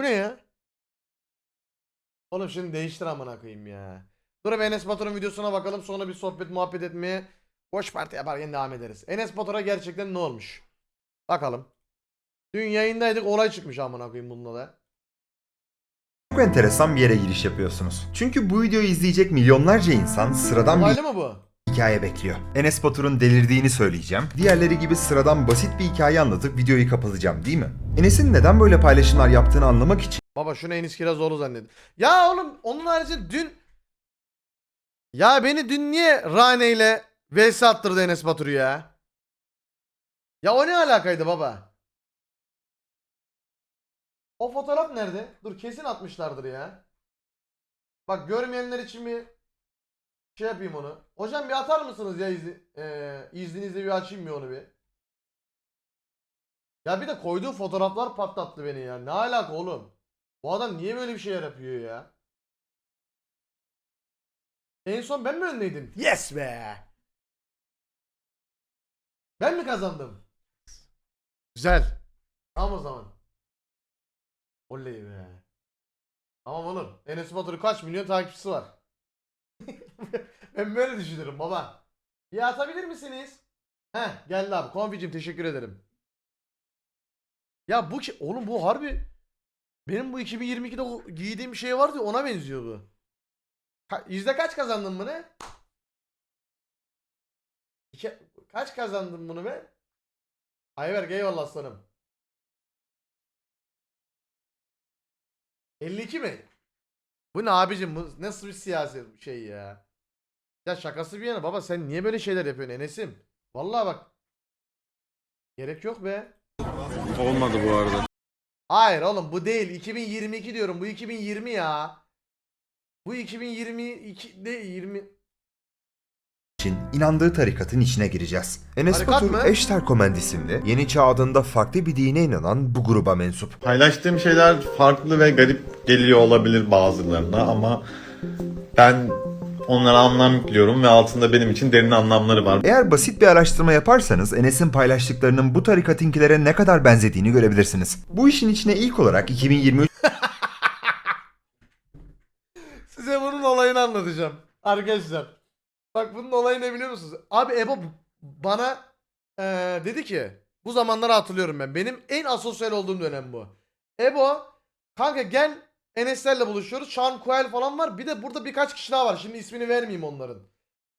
Bu ne ya? Oğlum şimdi değiştir amına koyayım ya. Dur bir Enes Batur'un videosuna bakalım sonra bir sohbet muhabbet etmeye boş parti yaparken devam ederiz. Enes Batur'a gerçekten ne olmuş? Bakalım. Dün yayındaydık olay çıkmış amına koyayım bununla da. Çok enteresan bir yere giriş yapıyorsunuz. Çünkü bu videoyu izleyecek milyonlarca insan sıradan bir Olaylı mı bu? Hikaye bekliyor. Enes Batur'un delirdiğini söyleyeceğim. Diğerleri gibi sıradan basit bir hikaye anlatıp videoyu kapatacağım değil mi? Enes'in neden böyle paylaşımlar yaptığını anlamak için Baba şunu Enis Kirazoğlu zannet. Ya oğlum onun harici dün Ya beni dün niye Rane ile vs attırdı Enes Batur ya? Ya o ne alakaydı baba? O fotoğraf nerede? Dur kesin atmışlardır ya. Bak görmeyenler için bir şey yapayım onu. Hocam bir atar mısınız ya izi, eee, izninizle bir açayım mı onu bir? Ya bir de koyduğu fotoğraflar patlattı beni ya. Ne alaka oğlum? Bu adam niye böyle bir şeyler yapıyor ya? En son ben mi öndeydim? Yes be! Ben mi kazandım? Güzel. Tamam o zaman. Oley be. Tamam oğlum. Enes Batur'un kaç milyon takipçisi var? ben böyle düşünürüm baba. Bir atabilir misiniz? Heh geldi abi. Konficim teşekkür ederim. Ya bu ki oğlum bu harbi benim bu 2022'de o giydiğim şey vardı ya, ona benziyor bu. Ka- yüzde kaç kazandın bunu? İki, kaç kazandın bunu be? Ayberk eyvallah aslanım. 52 mi? Bu ne abicim bu nasıl bir siyasi şey ya? Ya şakası bir yana baba sen niye böyle şeyler yapıyorsun Enes'im? Vallahi bak. Gerek yok be. Olmadı bu arada. Hayır oğlum bu değil. 2022 diyorum. Bu 2020 ya. Bu 2022 de 20 inandığı tarikatın içine gireceğiz. Enes Tarikat Batur mı? Eşterkomend isimli yeni çağ adında farklı bir dine inanan bu gruba mensup. Paylaştığım şeyler farklı ve garip geliyor olabilir bazılarına ama ben onlara anlam yüklüyorum ve altında benim için derin anlamları var. Eğer basit bir araştırma yaparsanız Enes'in paylaştıklarının bu tarikatinkilere ne kadar benzediğini görebilirsiniz. Bu işin içine ilk olarak 2023 Size bunun olayını anlatacağım. Arkadaşlar. Bak bunun olayı ne biliyor musunuz? Abi Ebo bana eee, dedi ki bu zamanları hatırlıyorum ben. Benim en asosyal olduğum dönem bu. Ebo kanka gel Enes'lerle buluşuyoruz. Sean Coel falan var. Bir de burada birkaç kişi daha var. Şimdi ismini vermeyeyim onların.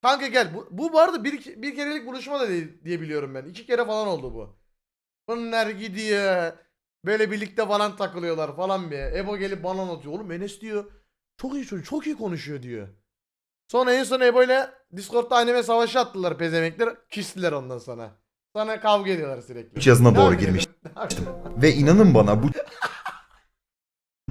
Kanka gel. Bu, bu, bu arada bir, bir kerelik buluşma da değil diye biliyorum ben. İki kere falan oldu bu. Bunlar gidiyor. Böyle birlikte falan takılıyorlar falan bir. Ebo gelip bana anlatıyor. Oğlum Enes diyor. Çok iyi çocuk. Çok iyi konuşuyor diyor. Sonra en son Ebo ile Discord'da anneme savaşı attılar pezemekler. Küstüler ondan sonra. Sonra kavga ediyorlar sürekli. yazına Ne doğru girmiştim. Ve inanın bana bu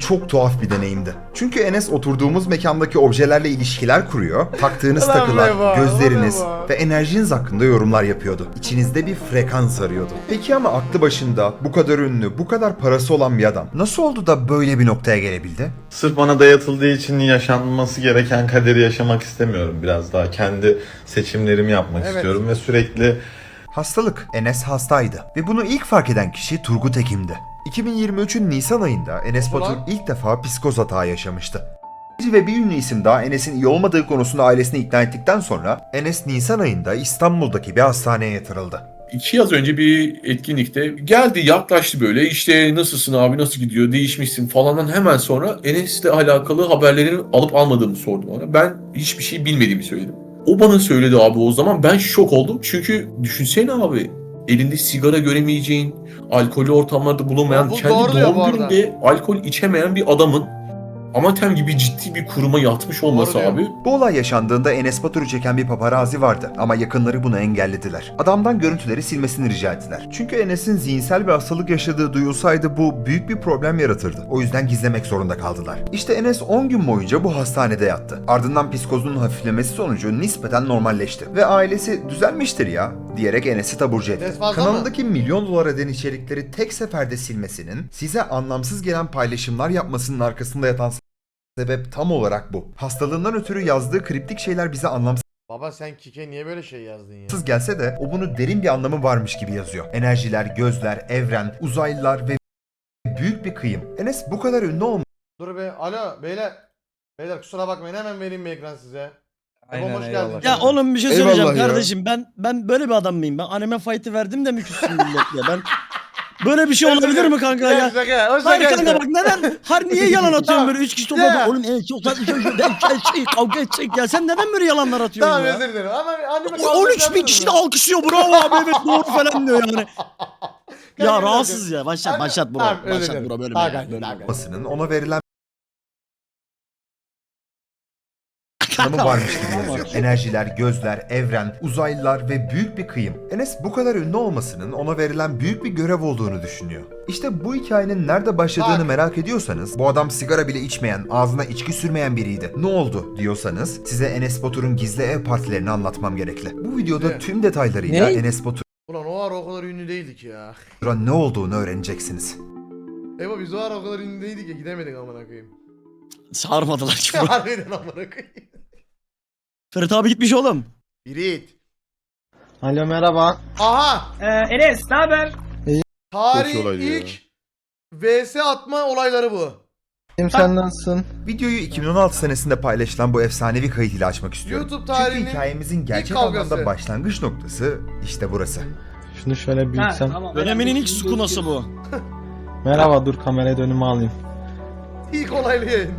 çok tuhaf bir deneyimdi. Çünkü Enes oturduğumuz mekandaki objelerle ilişkiler kuruyor, taktığınız takılar, gözleriniz ve enerjiniz hakkında yorumlar yapıyordu. İçinizde bir frekans arıyordu. Peki ama aklı başında bu kadar ünlü, bu kadar parası olan bir adam nasıl oldu da böyle bir noktaya gelebildi? Sırf bana dayatıldığı için yaşanması gereken kaderi yaşamak istemiyorum. Biraz daha kendi seçimlerimi yapmak Evet. istiyorum ve sürekli Hastalık. Enes hastaydı. Ve bunu ilk fark eden kişi Turgut Ekim'di. 2023'ün Nisan ayında Enes. Batur ilk defa psikoz hatağı yaşamıştı. Bir ve bir ünlü isim daha Enes'in iyi olmadığı konusunda ailesini ikna ettikten sonra Enes Nisan ayında İstanbul'daki bir hastaneye yatırıldı. İki yaz önce bir etkinlikte geldi yaklaştı böyle işte nasılsın abi nasıl gidiyor değişmişsin falandan hemen sonra Enes'le alakalı haberlerini alıp almadığımı sordu bana. Ben hiçbir şey bilmediğimi söyledim. O bana söyledi abi o zaman ben şok oldum çünkü düşünsene abi elinde sigara göremeyeceğin, alkolü ortamlarda bulunmayan, Bu kendi doğru diyor bu doğum arada. gününde alkol içemeyen bir adamın Amatem gibi ciddi bir kuruma yatmış olması diyor. abi Bu olay yaşandığında Enes Batur'u çeken bir paparazi vardı ama yakınları bunu engellediler. Adamdan görüntüleri silmesini rica ettiler. Çünkü Enes'in zihinsel bir hastalık yaşadığı duyulsaydı bu büyük bir problem yaratırdı. O yüzden gizlemek zorunda kaldılar. İşte Enes 10 gün boyunca bu hastanede yattı. Ardından psikozunun hafiflemesi sonucu nispeten normalleşti. Ve ailesi düzelmiştir ya diyerek Enes'i taburcu etti. Kanalındaki milyon dolar eden içerikleri tek seferde silmesinin size anlamsız gelen paylaşımlar yapmasının arkasında yatan Sebep tam olarak bu. Hastalığından ötürü yazdığı kriptik şeyler bize anlamsız Baba sen Kike niye böyle şey yazdın ya? gelse de o bunu derin bir anlamı varmış gibi yazıyor. Enerjiler, gözler, evren, uzaylılar ve büyük bir kıyım. Enes bu kadar ünlü Dur be. Alo beyler. Beyler kusura bakmayın hemen vereyim bir ekran size. Aynen, hoş eyvallah. geldin. Ya oğlum bir şey Eyvallah söyleyeceğim ya. kardeşim. Ben ben böyle bir adam mıyım? Ben anime fight'ı verdim de mi küssün millet ya? Ben böyle bir şey olabilir mi kanka ya? Hayır kanka bak neden? Har niye yalan atıyorsun böyle üç kişi Ya. topladı? Oğlum en çok sen şey kavga edecek ya. Sen neden böyle yalanlar atıyorsun Tamam ya? özür dilerim ama anime O 13 bin kişi de alkışlıyor bravo abi evet doğru falan diyor yani. ya rahatsız ya başlat başlat özür başlat bro böyle olmasının ona verilen Kanka, varmış gibi yazıyor. Enerjiler, gözler, evren, uzaylılar ve büyük bir kıyım. Enes bu kadar ünlü olmasının ona verilen büyük bir görev olduğunu düşünüyor. İşte bu hikayenin nerede başladığını Bak. merak ediyorsanız, bu adam sigara bile içmeyen, ağzına içki sürmeyen biriydi. Ne oldu diyorsanız, size Enes Batur'un gizli ev partilerini anlatmam gerekli. Bu videoda Ne? tüm detaylarıyla Ne? Enes Batur'a Ulan o ara o kadar ünlü değildik ya. ne olduğunu öğreneceksiniz. Ebo biz o ara o kadar ünlü değildik ya gidemedik amına koyayım. Sarmadılar ki. Harbiden amına koyayım. Ferit abi gitmiş oğlum. Birit. Alo merhaba. Aha! Ee, Enes ne haber? Çok iyi olaydı ya. ilk VS atma olayları bu. Kim sen nasılsın? Videoyu 2016 senesinde paylaşılan bu efsanevi kayıt ile açmak istiyorum. YouTube tarihinin Çünkü hikayemizin gerçek kavgası. anlamda başlangıç noktası işte burası. Şunu şöyle büyütsem. tamam. Döneminin ilk sukunası bu. Merhaba dur kameraya dönümü alayım. ilk olaylı yayın.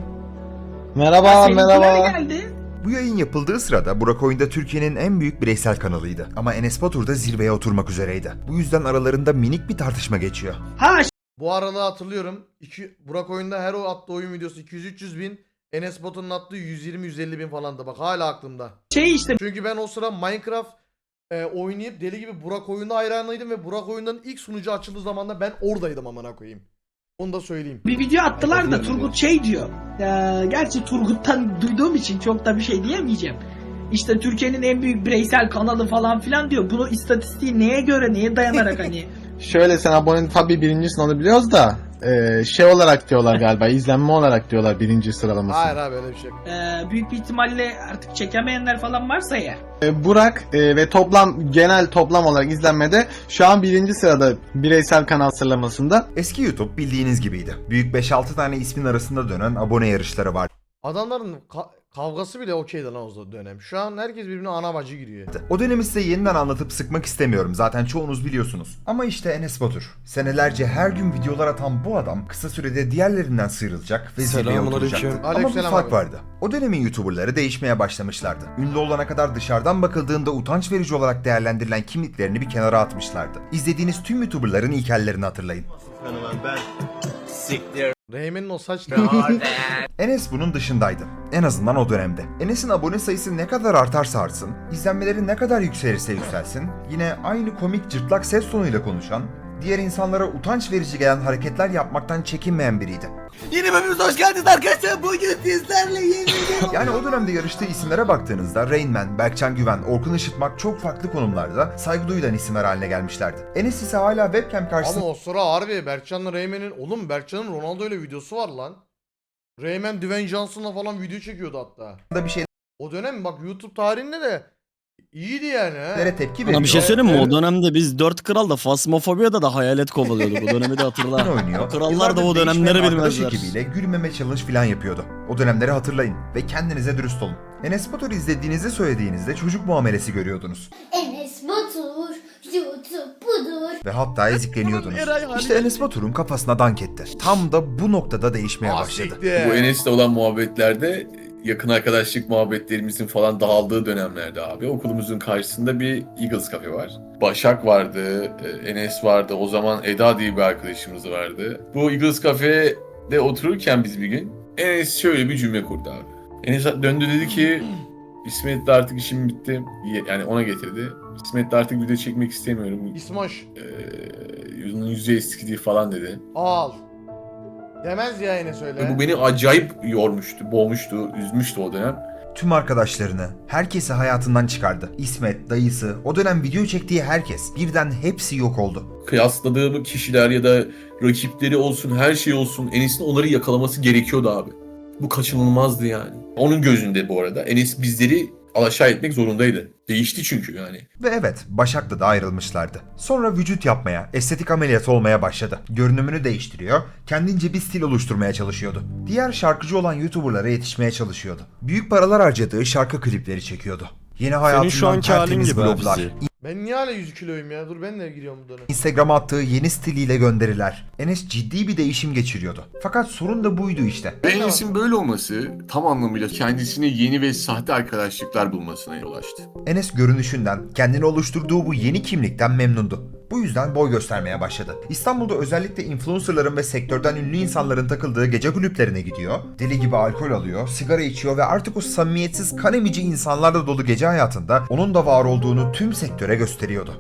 Merhaba merhaba. geldi. Bu yayın yapıldığı sırada Burak Oyun'da Türkiye'nin en büyük bireysel kanalıydı. Ama Enes Batur da zirveye oturmak üzereydi. Bu yüzden aralarında minik bir tartışma geçiyor. Ha Bu aralığı hatırlıyorum. İki, Burak oyunda her o attığı oyun videosu 200-300 bin. Enes Batur'un attığı 120-150 bin falandı. Bak hala aklımda. şey işte Çünkü ben o sıra Minecraft e, oynayıp deli gibi Burak oyunda hayranıydım ve Burak oyundan ilk sunucu açıldığı zamanda ben oradaydım amına koyayım. Onu da söyleyeyim. bir video attılar da Turgut şey diyor. Ee, gerçi Turgut'tan duyduğum için çok da bir şey diyemeyeceğim. İşte Türkiye'nin en büyük bireysel kanalı falan filan diyor. Bunu istatistiği neye göre neye dayanarak hani Şöyle sen abone tabii birincisin onu biliyoruz da e, şey olarak diyorlar galiba izlenme olarak diyorlar birinci sıralaması. Hayır abi öyle bir şey. yok. e, büyük bir ihtimalle artık çekemeyenler falan varsa eğer. E, Burak e, ve toplam genel toplam olarak izlenmede şu an birinci sırada bireysel kanal sıralamasında. Eski YouTube bildiğiniz gibiydi. Büyük 5-6 tane ismin arasında dönen abone yarışları vardı. Adamların ka- kavgası bile okeydi lan o dönem. Şu an herkes birbirine ana bacı giriyor. O dönemi size yeniden anlatıp sıkmak istemiyorum. Zaten çoğunuz biliyorsunuz. Ama işte Enes Batur. Senelerce her gün videolar atan bu adam kısa sürede diğerlerinden sıyrılacak ve zirveye oturacaktı. Ama bir fark abi. vardı. O dönemin YouTuber'ları değişmeye başlamışlardı. Ünlü olana kadar dışarıdan bakıldığında utanç verici olarak değerlendirilen kimliklerini bir kenara atmışlardı. İzlediğiniz tüm YouTuber'ların ilk hallerini hatırlayın. Reymen'in o saç Enes bunun dışındaydı. En azından o dönemde. Enes'in abone sayısı ne kadar artarsa artsın, izlenmeleri ne kadar yükselirse yükselsin, yine aynı komik cırtlak ses tonuyla konuşan, diğer insanlara utanç verici gelen hareketler yapmaktan çekinmeyen biriydi. Yeni bölümümüze hoş geldiniz arkadaşlar. Bugün sizlerle yeni Yani o dönemde yarıştığı isimlere baktığınızda Rain Man, Berkcan Güven, Orkun Işıtmak çok farklı konumlarda saygı duyulan isimler haline gelmişlerdi. Enes ise hala webcam karşısında Ama o sıra harbi Berkcan'la Reymen'in... Oğlum Berkcan'ın Ronaldo ile videosu var lan. Reymen Dwayne Johnson'la falan video çekiyordu hatta. bir şeylere O dönem bak YouTube tarihinde de iyiydi yani ha. tepki Bana veriyor. bir şey söyleyeyim mi? Evet. O dönemde biz dört kral da Fasmofobiya'da da hayalet kovalıyorduk. O dönemi de hatırla. oynuyor. O krallar da Yıllardır o dönemleri değişmeyen arkadaş bilmezler. ekibiyle gülmeme challenge falan yapıyordu. O dönemleri hatırlayın ve kendinize dürüst olun. Enes Batur izlediğinizi söylediğinizde çocuk muamelesi görüyordunuz. Enes Batur, YouTube budur. Ve hatta ezikleniyordunuz. Eray hali İşte Enes Batur'un kafasına dank etti. Tam da bu noktada değişmeye Ah, başladı. Bu Enes'le olan muhabbetlerde yakın arkadaşlık muhabbetlerimizin falan dağıldığı dönemlerde abi okulumuzun karşısında bir Eagles kafe var. Başak vardı, e, Enes vardı, o zaman Eda diye bir arkadaşımız vardı. Bu Eagles kafede otururken biz bir gün Enes şöyle bir cümle kurdu abi. Enes döndü dedi ki İsmet'le artık işim bitti. Yani ona getirdi. İsmet'le artık video çekmek istemiyorum. İsmaş Ee, yüzü eskidi falan dedi. al. Demez ya yine söyle. Bu beni acayip yormuştu, boğmuştu, üzmüştü o dönem. Tüm arkadaşlarını, herkesi hayatından çıkardı. İsmet, dayısı, o dönem video çektiği herkes birden hepsi yok oldu. kıyasladığım kişiler ya da rakipleri olsun her şey olsun Enes'in onları yakalaması gerekiyordu abi. Bu kaçınılmazdı yani. Onun gözünde bu arada Enes bizleri alaşağı etmek zorundaydı. Değişti çünkü yani. Ve evet, Başak'la da ayrılmışlardı. Sonra vücut yapmaya, estetik ameliyat olmaya başladı. Görünümünü değiştiriyor, kendince bir stil oluşturmaya çalışıyordu. Diğer şarkıcı olan YouTuber'lara yetişmeye çalışıyordu. Büyük paralar harcadığı şarkı klipleri çekiyordu. Yeni hayatından şu anki halin tertemiz gibi abi vloglar, bizi. Ben niye hala 100 kiloyum ya? Dur ben de giriyorum bu dönem. Instagram'a attığı yeni stiliyle gönderiler. Enes ciddi bir değişim geçiriyordu. Fakat sorun da buydu işte. Enes'in böyle olması tam anlamıyla kendisine yeni ve sahte arkadaşlıklar bulmasına yol açtı. Enes görünüşünden, kendini oluşturduğu bu yeni kimlikten memnundu. Bu yüzden boy göstermeye başladı. İstanbul'da özellikle influencerların ve sektörden ünlü insanların takıldığı gece kulüplerine gidiyor. Deli gibi alkol alıyor, sigara içiyor ve artık o samimiyetsiz kan emici insanlarla dolu gece hayatında onun da var olduğunu tüm sektöre gösteriyordu.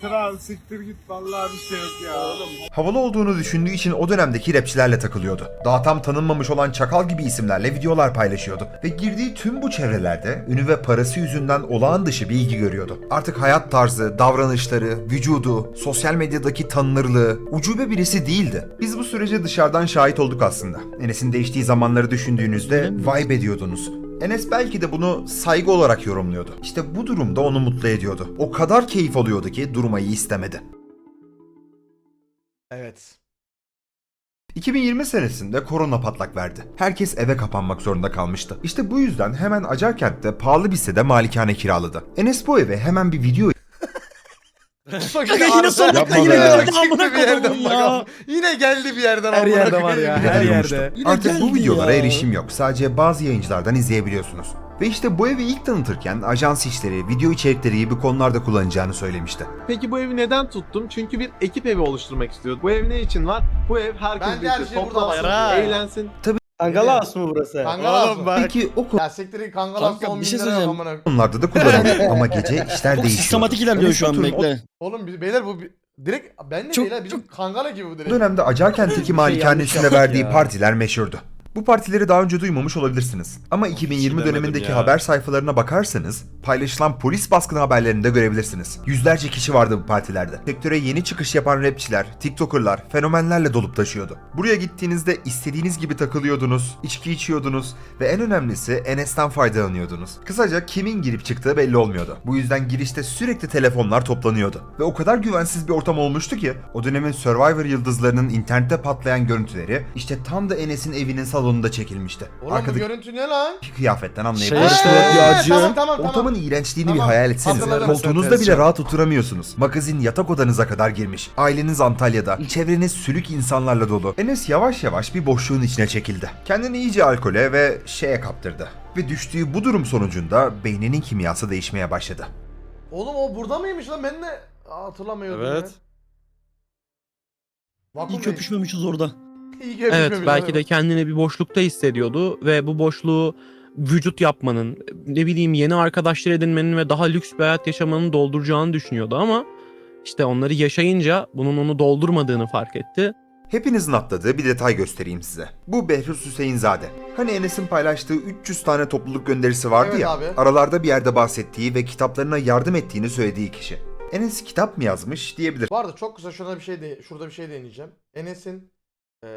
Kral siktir git vallahi bir şey yok ya. Havalı olduğunu düşündüğü için o dönemdeki rapçilerle takılıyordu. Daha tam tanınmamış olan Çakal gibi isimlerle videolar paylaşıyordu. Ve girdiği tüm bu çevrelerde ünü ve parası yüzünden olağan dışı bir ilgi görüyordu. Artık hayat tarzı, davranışları, vücudu, sosyal medyadaki tanınırlığı ucube birisi değildi. Biz bu sürece dışarıdan şahit olduk aslında. Enes'in değiştiği zamanları düşündüğünüzde vibe ediyordunuz. Enes belki de bunu saygı olarak yorumluyordu. İşte bu durumda onu mutlu ediyordu. O kadar keyif alıyordu ki durmayı istemedi. Evet. 2020 senesinde korona patlak verdi. Herkes eve kapanmak zorunda kalmıştı. İşte bu yüzden hemen Acarkent'te pahalı bir sitede malikane kiraladı. Enes bu eve hemen bir video Kanka yine son dakika yine geldi amına bir yerden koyayım ya. Yine geldi bir yerden Her amına yerde var ya, her yerde. Yine Artık bu geldi videolara ya. erişim yok. Sadece bazı yayıncılardan izleyebiliyorsunuz. Ve işte bu evi ilk tanıtırken ajans işleri, video içerikleri gibi konularda kullanacağını söylemişti. Peki bu evi neden tuttum? Çünkü bir ekip evi oluşturmak istiyordum. Bu ev ne için var? Bu ev herkes Bence her birlikte şey burada toplansın, var ha. eğlensin. Kangalas mı burası? Kangalas mı? Peki o Ya siktirin kangalas Kanka, 10 bin bir şey lira yok söyleyeceğim. konularda da kullanılır ama gece işler Çok değişiyor. sistematik ilerliyor şu an bekle. Oğlum biz- beyler bu bir- direkt ben de Çok- ha bizim kangala gibi bu Bu direkt. dönemde Acarkent'teki malikanesinde yaptık verdiği ya. partiler meşhurdu. Bu partileri daha önce duymamış olabilirsiniz. Ama 2020 demedim dönemindeki ya. haber sayfalarına bakarsanız paylaşılan polis baskını haberlerinde görebilirsiniz. Yüzlerce kişi vardı bu partilerde. Sektöre yeni çıkış yapan rapçiler, tiktokerlar, fenomenlerle dolup taşıyordu. Buraya gittiğinizde istediğiniz gibi takılıyordunuz, içki içiyordunuz ve en önemlisi Enes'ten faydalanıyordunuz. Kısaca kimin girip çıktığı belli olmuyordu. Bu yüzden girişte sürekli telefonlar toplanıyordu. Ve o kadar güvensiz bir ortam olmuştu ki o dönemin Survivor yıldızlarının internette patlayan görüntüleri işte tam da Enes'in evinin salonunda çekilmişti. Oğlum bu Arkadaki görüntü ne lan? kıyafetten Şey anlayabilirsiniz. işte, Ee, yağcı. Tamam tamam tamam. Ortamın iğrençliğini Tamam, bir hayal etsenize. hatırladım. Koltuğunuzda bile rahat oturamıyorsunuz. Magazin yatak odanıza kadar girmiş. Aileniz Antalya'da. Çevreniz sülük insanlarla dolu. Enes yavaş yavaş bir boşluğun içine çekildi. Kendini iyice alkole ve şeye kaptırdı. Ve düştüğü bu durum sonucunda beyninin kimyası değişmeye başladı. Oğlum o burada mıymış lan ben de Aa, hatırlamıyordum Evet. ya. Vakum İyi Bey. köpüşmemişiz orada. İyi köpüşmemiş. Evet belki de kendini bir boşlukta hissediyordu ve bu boşluğu vücut yapmanın, ne bileyim yeni arkadaşlar edinmenin ve daha lüks bir hayat yaşamanın dolduracağını düşünüyordu ama işte onları yaşayınca bunun onu doldurmadığını fark etti. Hepinizin atladığı bir detay göstereyim size. Bu Behruz Hüseyinzade. Hani Enes'in paylaştığı 300 tane topluluk gönderisi vardı Evet ya. abi. Aralarda bir yerde bahsettiği ve kitaplarına yardım ettiğini söylediği kişi. Enes kitap mı yazmış diyebilir. Bu arada çok kısa şurada bir şey de, şurada bir şey deneyeceğim. Enes'in eee,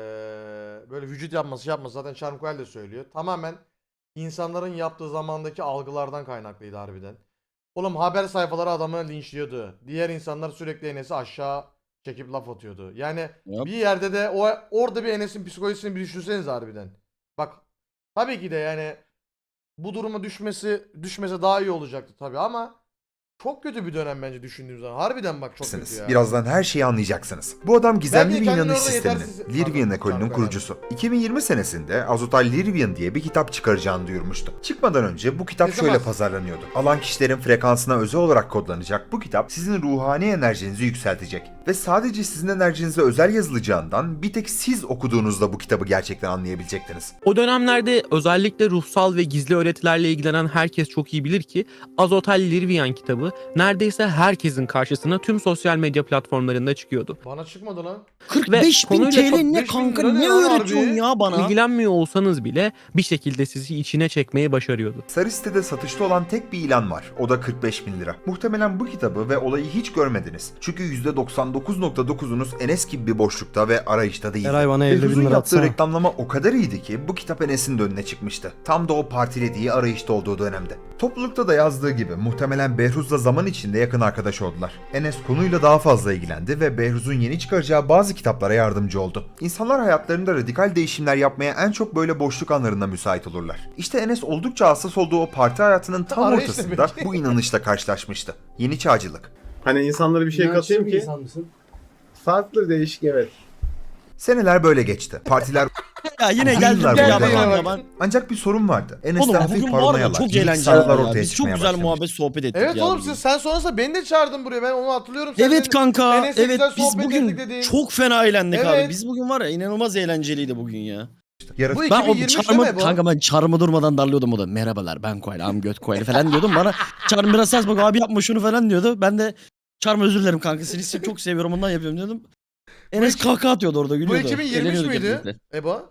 böyle vücut yapması yapması zaten Charmquel de söylüyor. Tamamen insanların yaptığı zamandaki algılardan kaynaklıydı harbiden. Oğlum haber sayfaları adamı linçliyordu. Diğer insanlar sürekli Enes'i aşağı çekip laf atıyordu. Yani Yap. bir yerde de o orada bir Enes'in psikolojisini bir düşünseniz harbiden. Bak tabii ki de yani bu duruma düşmesi düşmese daha iyi olacaktı tabii ama çok kötü bir dönem bence düşündüğüm zaman. Harbiden bak çok kötü ya. Birazdan her şeyi anlayacaksınız. Bu adam gizemli bir inanış sisteminin, Lirvian ekolünün kurucusu. 2020 senesinde Azotal Lirvian diye bir kitap çıkaracağını duyurmuştu. Çıkmadan önce bu kitap şöyle pazarlanıyordu. Alan kişilerin frekansına özel olarak kodlanacak bu kitap sizin ruhani enerjinizi yükseltecek. Ve sadece sizin enerjinize özel yazılacağından bir tek siz okuduğunuzda bu kitabı gerçekten anlayabilecektiniz. O dönemlerde özellikle ruhsal ve gizli öğretilerle ilgilenen herkes çok iyi bilir ki Azotel Lirvian kitabı neredeyse herkesin karşısına tüm sosyal medya platformlarında çıkıyordu. Bana çıkmadı lan. 45 bin konuyla TL ne 45 bin kanka ne öğretiyorsun ya bana? İlgilenmiyor olsanız bile bir şekilde sizi içine çekmeyi başarıyordu. Sarı sitede satışta olan tek bir ilan var. O da 45 bin lira. Muhtemelen bu kitabı ve olayı hiç görmediniz. Çünkü %99.9'unuz Enes gibi bir boşlukta ve arayışta değil. Eray bana 50 bin lira yaptığı atsana. reklamlama o kadar iyiydi ki bu kitap Enes'in de önüne çıkmıştı. Tam da o partilediği arayışta olduğu dönemde. Toplulukta da yazdığı gibi muhtemelen Behruz'la zaman içinde yakın arkadaş oldular. Enes konuyla daha fazla ilgilendi ve Behruz'un yeni çıkaracağı bazı kitaplara yardımcı oldu. İnsanlar hayatlarında radikal değişimler yapmaya en çok böyle boşluk anlarında müsait olurlar. İşte Enes oldukça hassas olduğu o parti hayatının tam Arayış ortasında bu inanışla karşılaşmıştı. Yeni çağcılık. Hani insanlara bir şey katayım ki farklı değişik evet. Seneler böyle geçti. Partiler Ya yine Bugün geldim yıllar ya ben. Ancak bir sorun vardı. Enes'te Oğlum hafif bugün var ya paranoyalar, çok minik eğlenceli sarılar ya. ortaya Biz çok çıkmaya güzel başlamış. muhabbet sohbet ettik Evet ya. oğlum bugün. siz, sen sonrasında beni de çağırdın buraya. Ben onu hatırlıyorum. Sen Evet dedin, kanka. Enes'le Evet güzel biz sohbet bugün ettik dediğin. çok fena eğlendik Evet. abi. Biz bugün var ya inanılmaz eğlenceliydi bugün ya. Yaratıcı Bu Ben o 2023 değil çarmı bu? kanka ben çarmı durmadan darlıyordum o da. Merhabalar ben Koyla am göt Koyla falan diyordum. Bana çarmı biraz ses bak abi yapma şunu falan diyordu. Ben de çarmı özür dilerim kanka seni çok seviyorum ondan yapıyorum diyordum. Enes kahkaha atıyordu orada Bu gülüyordu. 2023 Eğleniyorduk hep müydü? birlikte. Ebo?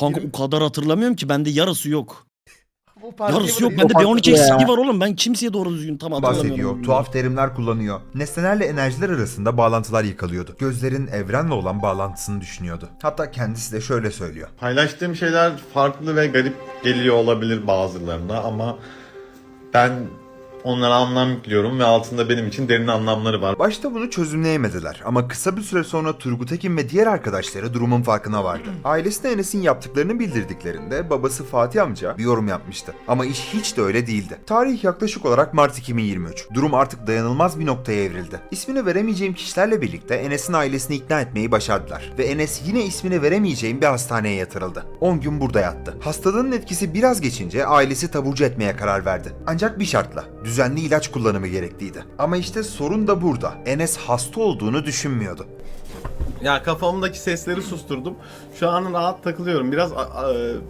Kanka o kadar hatırlamıyorum ki bende yarısı yok. Bu Yarısı yok bende bir 12 eksiği var oğlum ben kimseye doğru düzgün tam hatırlamıyorum. bahsediyor, tuhaf terimler kullanıyor. Nesnelerle enerjiler arasında bağlantılar yakalıyordu. Gözlerin evrenle olan bağlantısını düşünüyordu. Hatta kendisi de şöyle söylüyor. Paylaştığım şeyler farklı ve garip geliyor olabilir bazılarına ama ben onlara anlam yüklüyorum ve altında benim için derin anlamları var. Başta bunu çözümleyemediler ama kısa bir süre sonra Turgut Ekin ve diğer arkadaşları durumun farkına vardı. Ailesine Enes'in yaptıklarını bildirdiklerinde babası Fatih amca bir yorum yapmıştı. Ama iş hiç de öyle değildi. Tarih yaklaşık olarak Mart 2023. Durum artık dayanılmaz bir noktaya evrildi. İsmini veremeyeceğim kişilerle birlikte Enes'in ailesini ikna etmeyi başardılar. Ve Enes yine ismini veremeyeceğim bir hastaneye yatırıldı. 10 gün burada yattı. Hastalığın etkisi biraz geçince ailesi taburcu etmeye karar verdi. Ancak bir şartla. Düzenli ilaç kullanımı gerekliydi. Ama işte sorun da burada. Enes hasta olduğunu düşünmüyordu. Ya kafamdaki sesleri susturdum. Şu an rahat takılıyorum. Biraz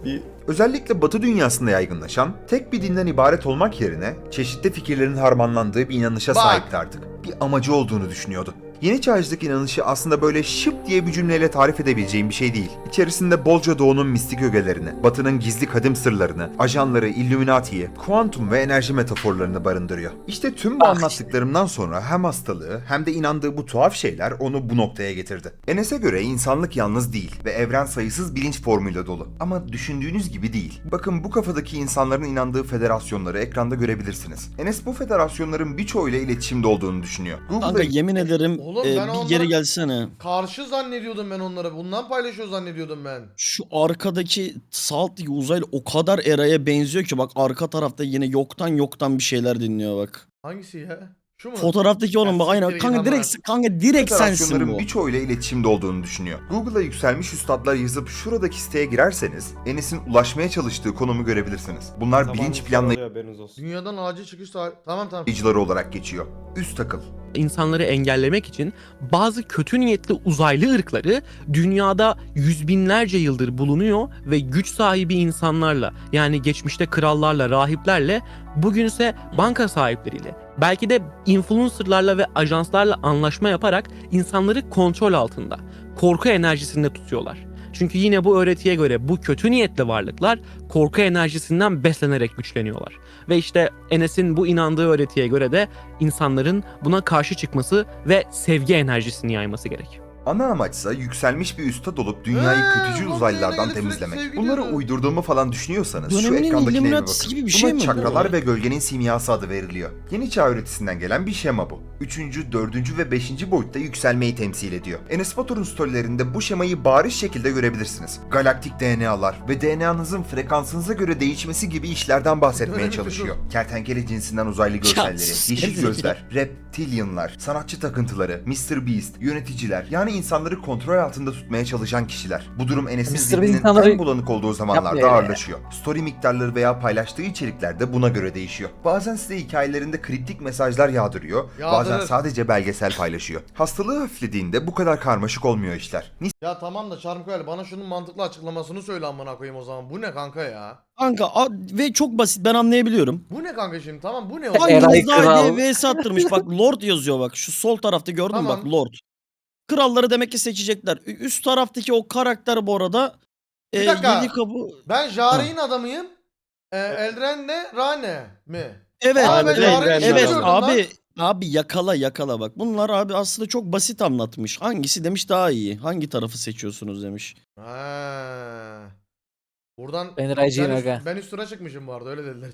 bir Özellikle Batı dünyasında yaygınlaşan, tek bir dinden ibaret olmak yerine çeşitli fikirlerin harmanlandığı bir inanışa Bak. sahipti artık. Bir amacı olduğunu düşünüyordu. Yeni çağcılık inanışı aslında böyle şıp diye bir cümleyle tarif edebileceğim bir şey değil. İçerisinde bolca doğunun mistik ögelerini, batının gizli kadim sırlarını, ajanları, illuminatiyi, kuantum ve enerji metaforlarını barındırıyor. İşte tüm bu anlattıklarımdan sonra hem hastalığı hem de inandığı bu tuhaf şeyler onu bu noktaya getirdi. Enes'e göre insanlık yalnız değil ve evren sayısız bilinç formuyla dolu. Ama düşündüğünüz gibi değil. Bakın bu kafadaki insanların inandığı federasyonları ekranda görebilirsiniz. Enes bu federasyonların birçoğuyla iletişimde olduğunu düşünüyor. Kanka Google'a yemin ederim Oğlum e, ben bir onları- geri gelsene. Karşı zannediyordum ben onları. Bundan paylaşıyor zannediyordum ben. Şu arkadaki sağ alttaki uzaylı o kadar Eray'a benziyor ki bak arka tarafta yine yoktan yoktan bir şeyler dinliyor bak. Hangisi ya? Şu mu? Fotoğraftaki oğlum bak aynen. Kanka direkt kanka direkt sensin bu. birçoğuyla iletişimde olduğunu düşünüyor. Google'a yükselmiş üstadlar yazıp şuradaki siteye girerseniz Enes'in ulaşmaya çalıştığı konumu görebilirsiniz. Bunlar bilinç haberiniz olsun. Dünyadan acil çıkış tarihi. Tamam tamam. planlayıcıları olarak geçiyor. Üst akıl. insanları engellemek için bazı kötü niyetli uzaylı ırkları dünyada yüz binlerce yıldır bulunuyor ve güç sahibi insanlarla yani geçmişte krallarla, rahiplerle bugünse banka sahipleriyle belki de influencerlarla ve ajanslarla anlaşma yaparak insanları kontrol altında, korku enerjisinde tutuyorlar. Çünkü yine bu öğretiye göre bu kötü niyetli varlıklar korku enerjisinden beslenerek güçleniyorlar. Ve işte Enes'in bu inandığı öğretiye göre de insanların buna karşı çıkması ve sevgi enerjisini yayması gerek. Ana amaçsa yükselmiş bir üstad olup dünyayı Ee, kötücül uzaylılardan sürekli temizlemek. sevgi Bunları uydurduğumu falan düşünüyorsanız şu Döneminin ekrandaki neyime Illuminatisi bakın. gibi bir Buna şey mi bu? çakralar ve gölgenin simyası adı veriliyor. Yeni çağ öğretisinden gelen bir şema bu. Üçüncü, dördüncü ve beşinci boyutta yükselmeyi temsil ediyor. Enes Batur'un storylerinde bu şemayı bariz şekilde görebilirsiniz. Galaktik DNA'lar ve DNA'nızın frekansınıza göre değişmesi gibi işlerden bahsetmeye çalışıyor. Kertenkele cinsinden uzaylı gözlerleri, sus, yeşil gözler, reptilyanlar, sanatçı takıntıları, Mr. Beast, yöneticiler yani insanları kontrol altında tutmaya çalışan kişiler. Bu durum Enes'in zihninin insanları en bulanık olduğu zamanlarda ağırlaşıyor. Story miktarları veya paylaştığı içerikler de buna göre değişiyor. Bazen size hikayelerinde kriptik mesajlar yağdırıyor, bazen Yağdırır. sadece belgesel paylaşıyor. Hastalığı hafiflediğinde bu kadar karmaşık olmuyor işler. Ya tamam da Çarmıkoyal bana şunun mantıklı açıklamasını söyle amına koyayım o zaman. Bu ne kanka ya? Kanka a- ve çok basit ben anlayabiliyorum. Bu ne kanka şimdi? Tamam bu ne Eray oğlum? Hanginiz Kral. daha diye vs attırmış bak Lord yazıyor bak şu sol tarafta gördün mü Tamam. bak Lord. Kralları demek ki seçecekler. Ü- Üst taraftaki o karakter bu arada Bir e, dakika. yedi kabu Ben Jari'nin adamıyım. Ee, Eldren de Rane mi? Evet, Aa, ben evet, Jari'yi evet bilmiyordum lan. abi Abi yakala yakala bak. Bunlar abi aslında çok basit anlatmış. Hangisi demiş daha iyi? Hangi tarafı seçiyorsunuz demiş. Ha. Buradan Ben ben, Racin üst- Aga. ben üstüne çıkmışım bu arada öyle dediler.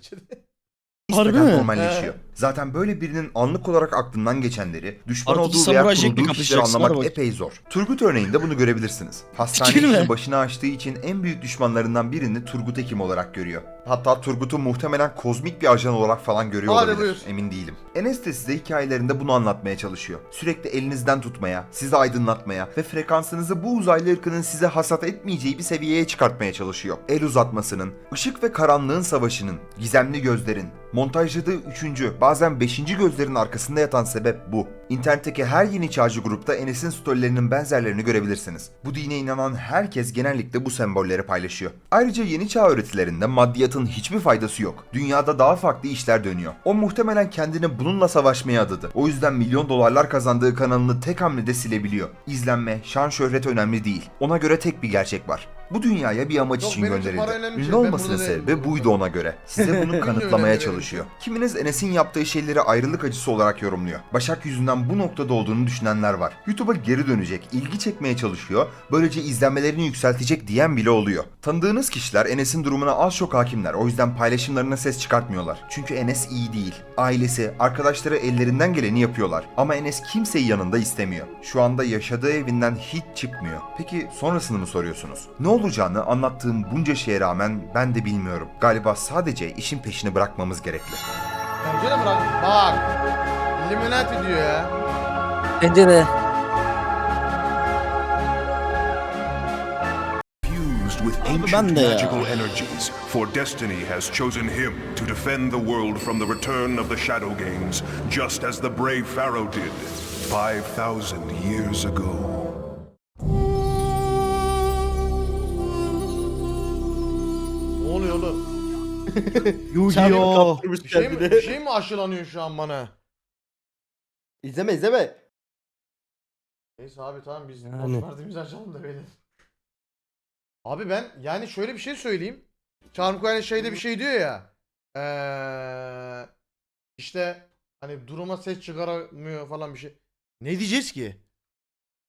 Harbi mi? normalleşiyor. Zaten böyle birinin anlık olarak aklından geçenleri, düşman Artık olduğu veya Samuray kurduğu kişileri kapışacaksın, anlamak hadi bak. epey zor. Turgut örneğinde bunu görebilirsiniz. Hastane Fikir başına açtığı için en büyük düşmanlarından birini Turgut Hekim olarak görüyor. Hatta Turgut'u muhtemelen kozmik bir ajan olarak falan görüyor Hadi olabilir. buyur. Emin değilim. Enes de size hikayelerinde bunu anlatmaya çalışıyor. Sürekli elinizden tutmaya, sizi aydınlatmaya ve frekansınızı bu uzaylı ırkının size hasat etmeyeceği bir seviyeye çıkartmaya çalışıyor. El uzatmasının, ışık ve karanlığın savaşının, gizemli gözlerin, montajladığı üçüncü, bazen beşinci gözlerin arkasında yatan sebep bu. İnternetteki her yeni çağcı grupta Enes'in storylerinin benzerlerini görebilirsiniz. Bu dine inanan herkes genellikle bu sembolleri paylaşıyor. Ayrıca yeni çağ öğretilerinde maddiyatın hiçbir faydası yok. Dünyada daha farklı işler dönüyor. O muhtemelen kendini bununla savaşmaya adadı. O yüzden milyon dolarlar kazandığı kanalını tek hamlede silebiliyor. İzlenme, şan şöhret önemli değil. Ona göre tek bir gerçek var. Bu dünyaya bir amaç Yok, için benim için para gönderildi. önemli Ünlü değil. Ben olmasının değilim. sebebi buydu ona göre. Size bunu kanıtlamaya benim çalışıyor. Kiminiz Enes'in yaptığı şeyleri ayrılık acısı olarak yorumluyor. Başak yüzünden bu noktada olduğunu düşünenler var. YouTube'a geri dönecek, ilgi çekmeye çalışıyor, böylece izlenmelerini yükseltecek diyen bile oluyor. Tanıdığınız kişiler Enes'in durumuna az çok hakimler. O yüzden paylaşımlarına ses çıkartmıyorlar. Çünkü Enes iyi değil. Ailesi, arkadaşları ellerinden geleni yapıyorlar. Ama Enes kimseyi yanında istemiyor. Şu anda yaşadığı evinden hiç çıkmıyor. Peki sonrasını mı soruyorsunuz? Ne olacağını anlattığım bunca şeye rağmen ben de bilmiyorum. Galiba sadece işin peşini bırakmamız gerekli. Bence de bırak. Bak. Illuminati diyor ya. Bence de. Ben de ya. magical energies, for destiny has chosen him to defend the world from the return of the Shadow Games, just as the brave Pharaoh did 5,000 years ago. Yu-Gi-Oh! Bir şey mi, bir şey mi aşılanıyor şu an bana? İzleme izleme. Neyse abi tamam biz Yani. boş verdiğimizi açalım da beyler. Abi ben yani şöyle bir şey söyleyeyim. Charm Coin'e şeyde bir şey diyor ya. Eee işte hani duruma ses çıkaramıyor falan bir şey. Ne diyeceğiz ki?